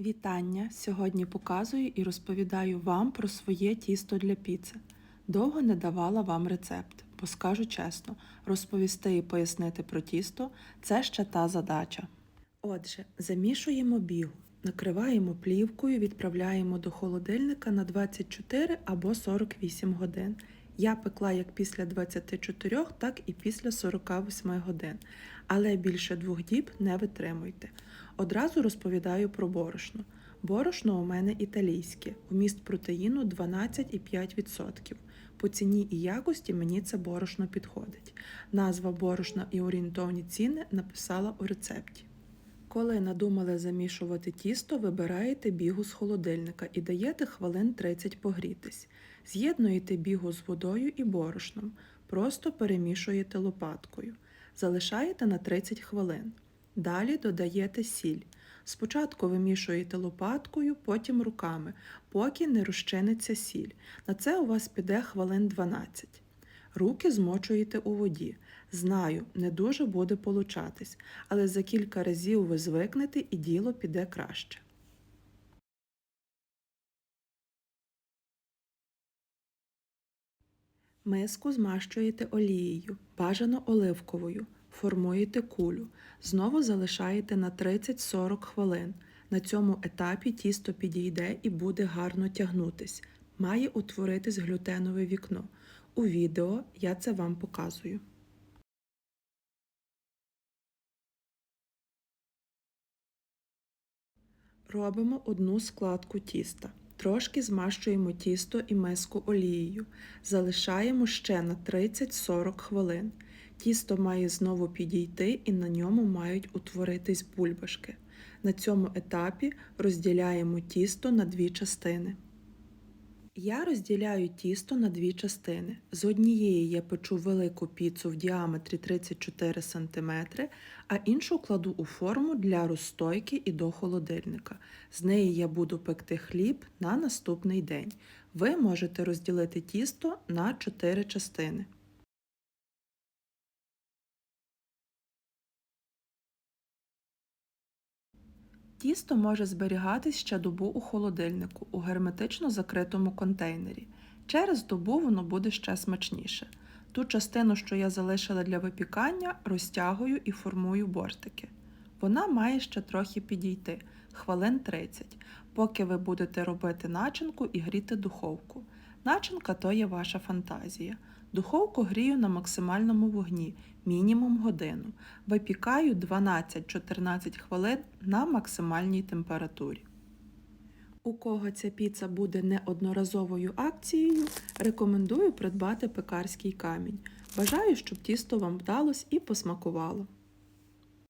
Вітання! Сьогодні показую і розповідаю вам про своє тісто для піци. Довго не давала вам рецепт, бо скажу чесно, розповісти і пояснити про тісто це ще та задача. Отже, замішуємо бігу, накриваємо плівкою, відправляємо до холодильника на 24 або 48 годин. Я пекла як після 24, так і після 48 годин, але більше двох діб не витримуйте. Одразу розповідаю про борошно. Борошно у мене італійське, вміст протеїну 12,5%. По ціні і якості мені це борошно підходить. Назва борошна і орієнтовні ціни написала у рецепті. Коли надумали замішувати тісто, вибираєте бігу з холодильника і даєте хвилин 30 погрітись. З'єднуєте бігу з водою і борошном, просто перемішуєте лопаткою. Залишаєте на 30 хвилин. Далі додаєте сіль. Спочатку вимішуєте лопаткою, потім руками, поки не розчиниться сіль. На це у вас піде хвилин 12. Руки змочуєте у воді. Знаю, не дуже буде получатись, але за кілька разів ви звикнете і діло піде краще. Миску змащуєте олією, бажано оливковою, формуєте кулю, знову залишаєте на 30-40 хвилин. На цьому етапі тісто підійде і буде гарно тягнутись. Має утворитись глютенове вікно. У відео я це вам показую. Робимо одну складку тіста. Трошки змащуємо тісто і миску олією. Залишаємо ще на 30-40 хвилин. Тісто має знову підійти і на ньому мають утворитись бульбашки. На цьому етапі розділяємо тісто на дві частини. Я розділяю тісто на дві частини. З однієї я печу велику піцу в діаметрі 34 см, а іншу кладу у форму для розстойки і до холодильника. З неї я буду пекти хліб на наступний день. Ви можете розділити тісто на 4 частини. Тісто може зберігатись ще добу у холодильнику у герметично закритому контейнері. Через добу воно буде ще смачніше. Ту частину, що я залишила для випікання, розтягую і формую бортики. Вона має ще трохи підійти, хвилин 30, поки ви будете робити начинку і гріти духовку. Начинка то є ваша фантазія. Духовку грію на максимальному вогні, мінімум годину. Випікаю 12-14 хвилин на максимальній температурі. У кого ця піца буде неодноразовою акцією, рекомендую придбати пекарський камінь. Бажаю, щоб тісто вам вдалось і посмакувало.